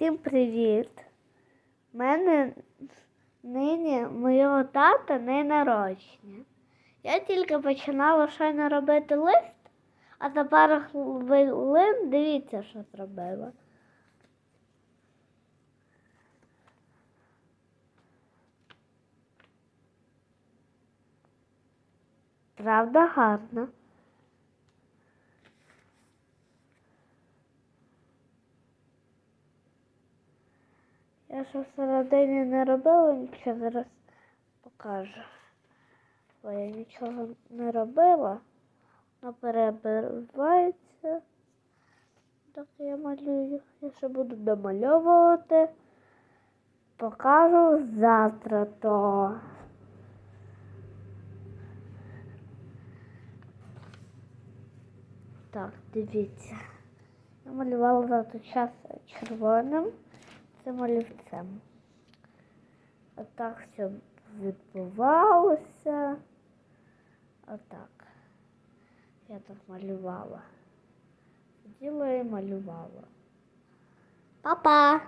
Всім привіт! У мене нині моєго тата не народження. Я тільки починала щойно робити лист, а за пару хвилин дивіться, що зробила. Правда гарно. Я ще всередині не робила нічого, зараз покажу. Бо я нічого не робила. Вона перебивається. Так я малюю. Я ще буду домальовувати. Покажу завтра то. Так, дивіться. Я малювала за той час червоним цим олівцем. Отак все відбувалося. Отак. Я так малювала. Сиділа і малювала. Па-па!